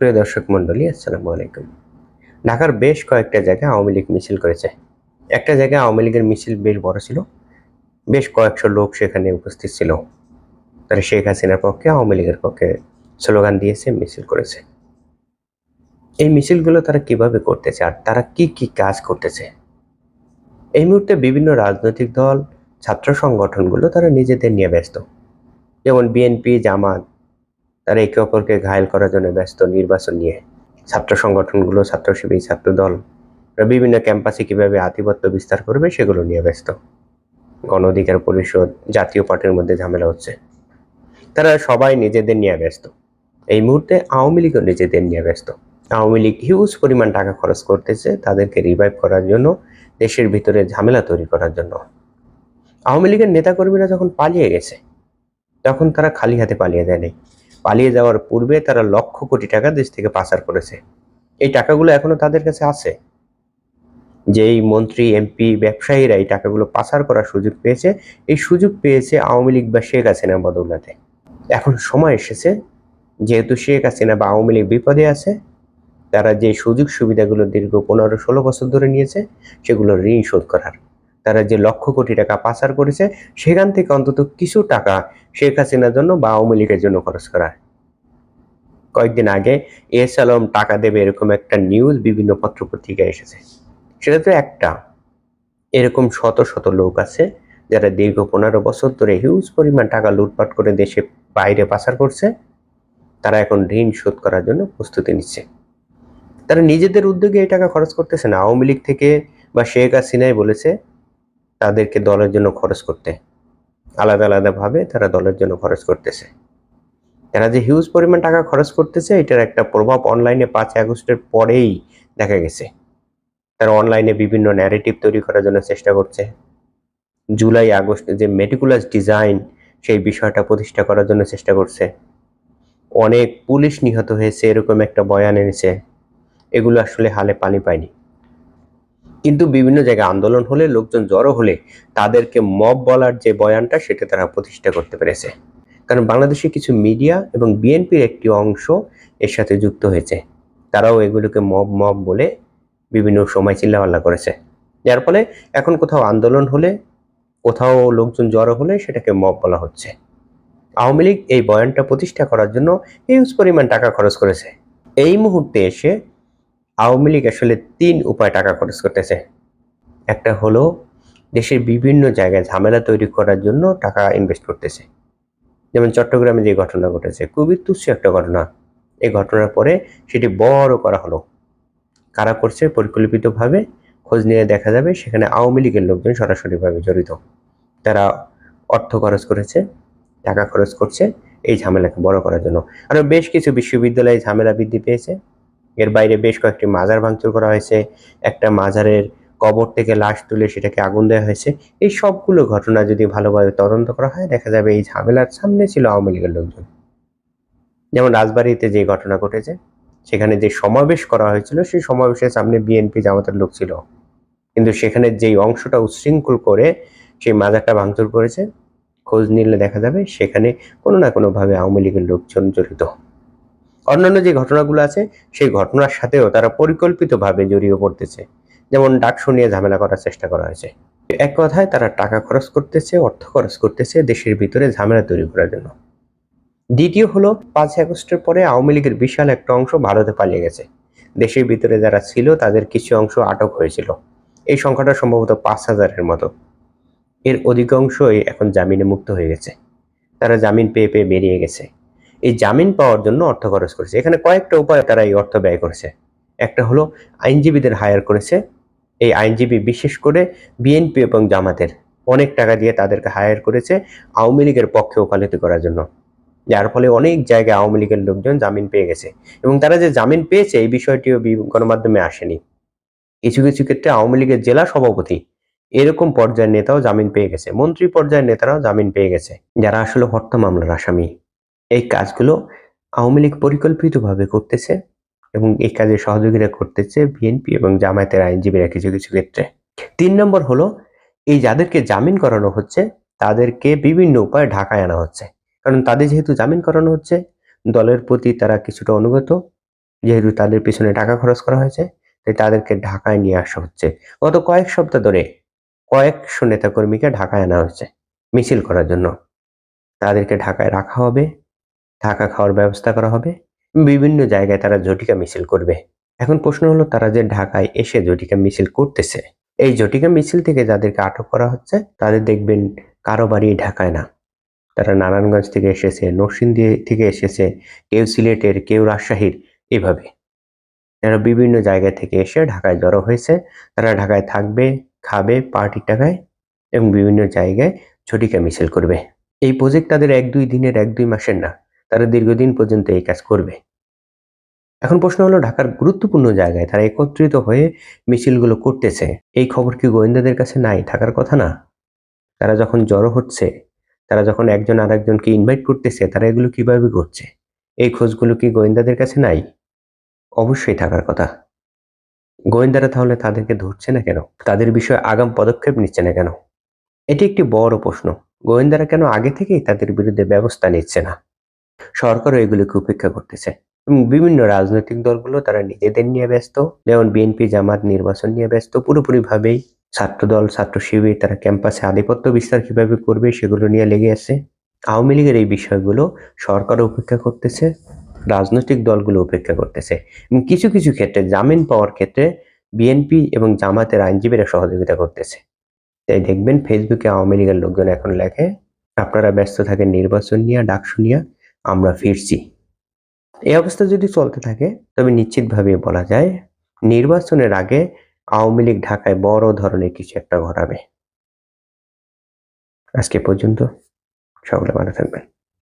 প্রিয় দর্শক মণ্ডলী, আসসালামু আলাইকুম। ঢাকার বেশ কয়েকটা জায়গায় আওয়ামী লীগ মিছিল করেছে। একটা জায়গায় আওয়ামী লীগের মিছিল বেশ বড় ছিল। বেশ কয়েকশো লোক সেখানে উপস্থিত ছিল। তারা শেখ হাসিনার পক্ষে, আওয়ামী লীগের পক্ষে স্লোগান দিয়েছে, মিছিল করেছে। এই মিছিলগুলো তারা কীভাবে করতেছে আর তারা কি কি কাজ করতেছে? এই মুহূর্তে বিভিন্ন রাজনৈতিক দল, ছাত্র সংগঠনগুলো তারা নিজেদের নিয়ে ব্যস্ত। যেমন বিএনপি, জামাত তারা একে অপরকে ঘায়েল করার জন্য ব্যস্ত নির্বাচন নিয়ে ছাত্র সংগঠনগুলো, ছাত্র শিবির, ছাত্র দল বিভিন্ন ক্যাম্পাসে কীভাবে আধিপত্য বিস্তার করবে সেগুলো নিয়ে ব্যস্ত। গণ অধিকার পরিষদ জাতীয় পার্টির মধ্যে ঝামেলা হচ্ছে। তারা সবাই নিজেদের নিয়ে ব্যস্ত। এই মুহূর্তে আওয়ামী লীগও নিজেদের নিয়ে ব্যস্ত। আওয়ামী লীগ হিউজ পরিমাণ টাকা খরচ করতেছে তাদেরকে রিভাইভ করার জন্য, দেশের ভিতরে ঝামেলা তৈরি করার জন্য। আওয়ামী লীগের নেতাকর্মীরা যখন পালিয়ে গেছে, তখন তারা খালি হাতে পালিয়ে যায়নি পালিয়ে যাওয়ার পূর্বে তারা লক্ষ কোটি টাকা দেশ থেকে পাচার করেছে। এই টাকাগুলো এখনও তাদের কাছে আছে। যেই মন্ত্রী, এমপি, ব্যবসায়ীরা এই টাকাগুলো পাচার করার সুযোগ পেয়েছে, এই সুযোগ পেয়েছে আওয়ামী লীগ বা শেখ হাসিনা বদৌলাতে। এখন সময় এসেছে, যেহেতু শেখ হাসিনা বা আওয়ামী লীগ বিপদে আছে, তারা যে সুযোগ সুবিধাগুলো দীর্ঘ পনেরো ষোলো বছর ধরে নিয়েছে, সেগুলো ঋণ শোধ করার। তারা যে লক্ষ কোটি টাকা পাচার করেছে, সেখান থেকে অন্তত কিছু টাকা শেখ হাসিনার জন্য বা আওয়ামী লীগের জন্য খরচ করা কয়েকদিন আগে এস আলম টাকা দেবে এরকম একটা নিউজ বিভিন্ন পত্রপত্রিকায় এসেছে। সেটা তো একটা। এরকম শত শত লোক আছে, যারা দীর্ঘ পনেরো বছর ধরে হিউজ পরিমাণ টাকা লুটপাট করে দেশে বাইরে পাচার করছে, তারা এখন ঋণ শোধ করার জন্য প্রস্তুতি নিচ্ছে। তারা নিজেদের উদ্যোগে এই টাকা খরচ করতেছে না। আওয়ামী লীগ থেকে বা শেখ হাসিনাই বলেছে তাদেরকে দলের জন্য খরচ করতে। আলাদা আলাদাভাবে তারা দলের জন্য খরচ করতেছে। তারা যে হিউজ পরিমাণ টাকা খরচ করতেছে, এটার একটা প্রভাব অনলাইনে পাঁচ আগস্টের পরেই দেখা গেছে। তারা অনলাইনে বিভিন্ন ন্যারেটিভ তৈরি করার জন্য চেষ্টা করছে। জুলাই আগস্টে যে মেটিকুলাস ডিজাইন সেই বিষয়টা প্রতিষ্ঠা করার জন্য চেষ্টা করছে। অনেক পুলিশ নিহত হয়েছে, এরকম একটা বয়ান এনেছে। এগুলো আসলে হালে পানি পায়নি। কিন্তু বিভিন্ন জায়গায় আন্দোলন হলে, লোকজন জড়ো হলে তাদেরকে মব বলার যে বয়ানটা, সেটা তারা প্রতিষ্ঠা করতে পেরেছে। কারণ বাংলাদেশে কিছু মিডিয়া এবং বিএনপির একটি অংশ এর সাথে যুক্ত হয়েছে। তারাও এগুলোকে মব মব বলে বিভিন্ন সময় চিল্লাপাল্লা করেছে। যার ফলে এখন কোথাও আন্দোলন হলে, কোথাও লোকজন জড়ো হলে সেটাকে মব বলা হচ্ছে। আওয়ামী লীগ এই বয়ানটা প্রতিষ্ঠা করার জন্য হিউজ পরিমাণ টাকা খরচ করেছে। এই মুহূর্তে এসে আওয়ামী লীগ আসলে তিন উপায় টাকা খরচ করতেছে। একটা হলো দেশের বিভিন্ন জায়গায় ঝামেলা তৈরি করার জন্য টাকা ইনভেস্ট করতেছে। যেমন চট্টগ্রামে যে ঘটনা ঘটেছে, খুবই তুচ্ছ একটা ঘটনা। এই ঘটনার পরে সেটি বড় করা হলো। কারা করছে? পরিকল্পিতভাবে খোঁজ নিয়ে দেখা যাবে, সেখানে আওয়ামী লীগের লোকজন সরাসরিভাবে জড়িত। তারা অর্থ খরচ করেছে, টাকা খরচ করছে, এই ঝামেলাকে বড় করার জন্য। আরও বেশ কিছু বিশ্ববিদ্যালয়ে ঝামেলা বৃদ্ধি পেয়েছে। এর বাইরে বেশ কয়েকটি মাজার ভাঙচুর করা হয়েছে। একটা মাজারের কবর থেকে লাশ তুলে সেটাকে আগুন দেওয়া হয়েছে। এই সবগুলো ঘটনা যদি ভালোভাবে তদন্ত করা হয়, দেখা যাবে এই ঝামেলার সামনে ছিল আওয়ামী লীগের লোকজন। যেমন রাজবাড়িতে যে ঘটনা ঘটেছে, সেখানে যে সমাবেশ করা হয়েছিল, সেই সমাবেশের সামনে বিএনপি জামাতের লোক ছিল। কিন্তু সেখানে যেই অংশটা উচ্ছৃঙ্খল করে সেই মাজারটা ভাঙচুর করেছে, খোঁজ নিলে দেখা যাবে সেখানে কোনো না কোনোভাবে আওয়ামী লীগের লোকজন জড়িত। অন্যান্য যে ঘটনাগুলো আছে, সেই ঘটনার সাথেও তারা পরিকল্পিতভাবে জড়িয়ে পড়তেছে। যেমন ডাকসু নিয়ে ঝামেলা করার চেষ্টা করা হয়েছে। এক কথায় তারা টাকা খরচ করতেছে, অর্থ খরচ করতেছে দেশের ভিতরে ঝামেলা তৈরি করার জন্য। দ্বিতীয় হলো পাঁচ আগস্টের পরে আওয়ামী লীগের বিশাল একটা অংশ ভারতে পালিয়ে গেছে। দেশের ভিতরে যারা ছিল, তাদের কিছু অংশ আটক হয়েছিল। এই সংখ্যাটা সম্ভবত পাঁচ হাজারের মতো। এর অধিকাংশই এখন জামিনে মুক্ত হয়ে গেছে। তারা জামিন পেয়ে পেয়ে বেরিয়ে গেছে। এই জামিন পাওয়ার জন্য অর্থ খরচ করেছে। এখানে কয়েকটা উপায় তারা এই অর্থ ব্যয় করেছে। একটা হলো, আইনজীবীদের হায়ার করেছে। এই আইনজীবী বিশেষ করে বিএনপি এবং জামাতের অনেক টাকা দিয়ে তাদেরকে হায়ার করেছে আওয়ামী লীগের পক্ষে ওকালতি করার জন্য। যার ফলে অনেক জায়গায় আওয়ামী লীগের লোকজন জামিন পেয়ে গেছে এবং তারা যে জামিন পেয়েছে এই বিষয়টিও গণমাধ্যমে আসেনি। কিছু কিছু ক্ষেত্রে আওয়ামী লীগের জেলা সভাপতি এরকম পর্যায়ের নেতাও জামিন পেয়ে গেছে। মন্ত্রী পর্যায়ের নেতারাও জামিন পেয়ে গেছে। যারা আসলে হত্যা মামলার আসামি। এই কাজগুলো আওয়ামী লীগ পরিকল্পিতভাবে করতেছে এবং এই কাজে সহযোগিতা করতেছে বিএনপি এবং জামায়াতের আইনজীবীরা কিছু কিছু ক্ষেত্রে। তিন নম্বর হলো, এই যাদেরকে জামিন করানো হচ্ছে, তাদেরকে বিভিন্ন উপায়ে ঢাকায় আনা হচ্ছে। কারণ তাদের যেহেতু জামিন করানো হচ্ছে, দলের প্রতি তারা কিছুটা অনুগত, যেহেতু তাদের পিছনে টাকা খরচ করা হয়েছে, তাই তাদেরকে ঢাকায় নিয়ে আসা হচ্ছে। গত কয়েক সপ্তাহ ধরে কয়েকশো নেতাকর্মীকে ঢাকায় আনা হচ্ছে, মিছিল করার জন্য। তাদেরকে ঢাকায় রাখা হবে। থাকা খাওয়ার ব্যবস্থা করা হবে। বিভিন্ন জায়গায় তারা জটিকা মিছিল করবে। এখন প্রশ্ন হলো, তারা যে ঢাকায় এসে জটিকা মিছিল করতেছে, এই জটিকা মিছিল থেকে যাদেরকে আটক করা হচ্ছে, তাদের দেখবেন কারও বাড়ি ঢাকায় না। তারা নারায়ণগঞ্জ থেকে এসেছে, নরসিংদী থেকে এসেছে, কেউ সিলেটের, কেউ রাজশাহীর, এভাবে। এরা বিভিন্ন জায়গা থেকে এসে ঢাকায় জড়ো হয়েছে। তারা ঢাকায় থাকবে, খাবে পার্টির টাকায় এবং বিভিন্ন জায়গায় ছটিকা মিছিল করবে। এই প্রজেক্ট তাদের এক দুই দিনের, এক দুই মাসের না। তারা দীর্ঘদিন পর্যন্ত এই কাজ করবে। এখন প্রশ্ন হলো, ঢাকার গুরুত্বপূর্ণ জায়গায় তারা একত্রিত হয়ে মিছিলগুলো করতেছে। এই খবর কি গোয়েন্দাদের কাছে নাই? থাকার কথা না। তারা যখন জড়ো হচ্ছে, তারা যখন একজন আর একজনকে ইনভাইট করতেছে, তারা এগুলো কীভাবে করছে? এই খোঁজগুলো কি গোয়েন্দাদের কাছে নাই? অবশ্যই থাকার কথা। গোয়েন্দারা তাহলে তাদেরকে ধরছে না কেন? তাদের বিষয়ে আগাম পদক্ষেপ নিচ্ছে না কেন? এটি একটি বড় প্রশ্ন। গোয়েন্দারা কেন আগে থেকেই তাদের বিরুদ্ধে ব্যবস্থা নিচ্ছে না? সরকারও এগুলিকে উপেক্ষা করতেছে। এবং বিভিন্ন রাজনৈতিক দলগুলো তারা নিজেদের নিয়ে ব্যস্ত। যেমন বিএনপি, জামাত, নির্বাচন নিয়ে ব্যস্ত। পুরোপুরিভাবেই ছাত্রদল, ছাত্র শিবির তারা ক্যাম্পাসে আধিপত্য বিস্তার কীভাবে করবে সেগুলো নিয়ে লেগে আছে। আওয়ামী লীগের এই বিষয়গুলো সরকারও উপেক্ষা করতেছে, রাজনৈতিক দলগুলো উপেক্ষা করতেছে। এবং কিছু কিছু ক্ষেত্রে জামিন পাওয়ার ক্ষেত্রে বিএনপি এবং জামাতের আইনজীবীরা সহযোগিতা করতেছে। তাই দেখবেন ফেসবুকে আওয়ামী লীগের লোকজন এখন লেখে, আপনারা ব্যস্ত থাকেন, নির্বাচন নিয়ে, ডাকসু নিয়ে আমরা ফিরছি। এই অবস্থা যদি চলতে থাকে, তবে নিশ্চিতভাবে বলা যায়, নির্বাচনের আগে আওয়ামী লীগ ঢাকায় বড় ধরনের কিছু একটা ঘটাবে। আজকে পর্যন্ত, সকলে ভালো থাকবেন।